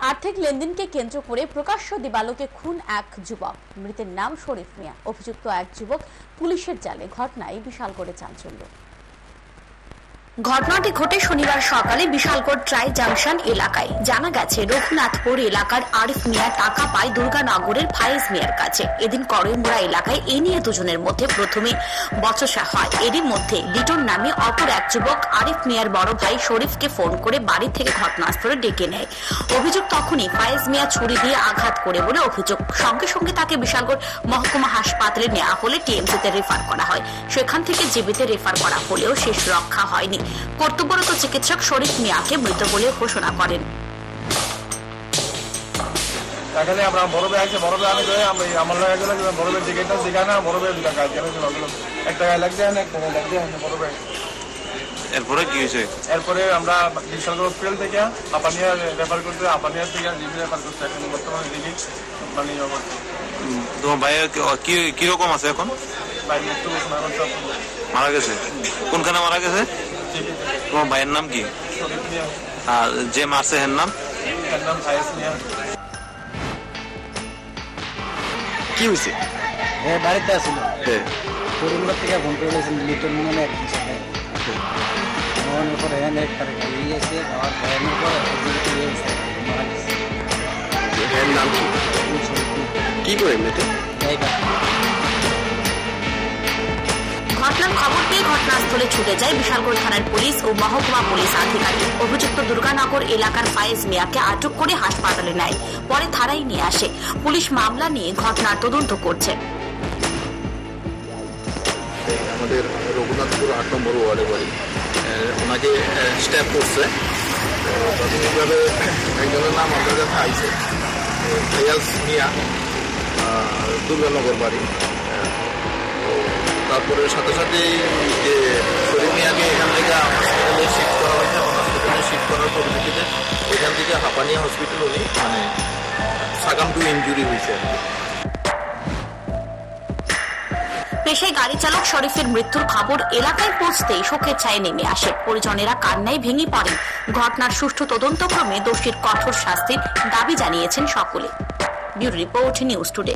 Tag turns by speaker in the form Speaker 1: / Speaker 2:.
Speaker 1: আর্থিক লেনদেনকে কেন্দ্র করে প্রকাশ্য দিবালোকে খুন এক যুবক। মৃতের নাম শরীফ মিয়া। অভিযুক্ত এক যুবক পুলিশের জালে। ঘটনায় বিশাল করে চাঞ্চল্য।
Speaker 2: ঘটনাটি ঘটে শনিবার সকালে বিশালগড় ট্রাই জাংশন এলাকায়। জানা গেছে, রঘুনাথপুর এলাকার আরিফ মিয়া টাকা পায় দুর্গানগরের ফায়েজ মিয়ার কাছে। এদিন করইমুড়া এলাকায় এ নিয়ে দুজনের মধ্যে প্রথমে বচসা হয়। এরই মধ্যে লিটন নামে অপর এক যুবক আরিফ মিয়ার বড় ভাই শরীফকে ফোন করে বাড়ি থেকে ঘটনাস্থলে ডেকে নেয়। অভিযোগ তখনই ফায়েজ মিয়া ছুরি দিয়ে আঘাত করে বলে অভিযোগ। সঙ্গে সঙ্গে তাকে বিশালগড় মহকুমা হাসপাতালে নেওয়া হলে টিএমসিতে রেফার করা হয়। সেখান থেকে জীবিত রেফার করা হলেও শেষ রক্ষা হয়নি। কর্তব্যরত চিকিৎসক শরীফ মিয়াকে মৃত বলে ঘোষণা করেন।
Speaker 3: এখানে আমরা আছে আমি আমি আমার লাগে গেলে টিকিটটা না ভাই লাগছে না লাগছে না
Speaker 4: এরপরে কি হয়েছে?
Speaker 3: এরপরে আমরা বিশাল হসপিটাল থেকে আপানিয়া রেফার করতে আপানিয়া থেকে জিবি রেফার করতে এখন বর্তমানে দিদি মানে
Speaker 4: তোমার ভাইয়ের কি- কি কীরকম আছে এখন?
Speaker 3: ভাই মৃত্যু
Speaker 4: মারা গেছে? কোনখানে মারা গেছে? তোমার ভাইয়ের নাম কি? আর যে মারছে হের নাম? কি হয়েছে
Speaker 5: এ বাড়িতে আসিল।
Speaker 4: হ্যাঁ
Speaker 5: পরিবার থেকে ফোন করে গেছেন লিটন মনে এক হিসাবে মনের পরে এনে তার গাড়ি এসে আমার গাড়ির পর জীবিত হয়ে
Speaker 4: নাম কি? করে এমনিতে
Speaker 2: ঘটনাস্থলে ছুটে যায় বিশালগড় থানার পুলিশ ও মহকুমা পুলিশ আধিকারিক। অভিযুক্ত দুর্গানগর এলাকার ফায়েজ মিয়াকে আটক করে হাসপাতালে নেয়। পরে থানায় নিয়ে আসে। পুলিশ মামলা নিয়ে ঘটনার তদন্ত করছে।
Speaker 6: আমাদের রঘুনাথপুর আট নম্বর ওয়ার্ডে বাড়ি। ওনাকে স্ট্যাপ করছে। একজনের নাম আমাদের মিয়া দুর্গানগর বাড়ি। তারপরে সাথে সাথে যে শরীর এখান থেকে হসপিটালে শিফট করা হয়েছে হসপিটালে শিফট করার পরিপ্রেক্ষিতে এখান থেকে হাঁপানিয়া হসপিটাল উনি মানে সাকাম টু ইঞ্জুরি হয়েছে
Speaker 2: পেশায় গাড়ি চালক শরীফের মৃত্যুর খবর এলাকায় পৌঁছতেই শোকের ছায় নেমে আসে। পরিজনেরা কান্নায় ভেঙে পড়েন। ঘটনার সুষ্ঠু তদন্তক্রমে দোষীর কঠোর শাস্তির দাবি জানিয়েছেন সকলে। Bureau report news today.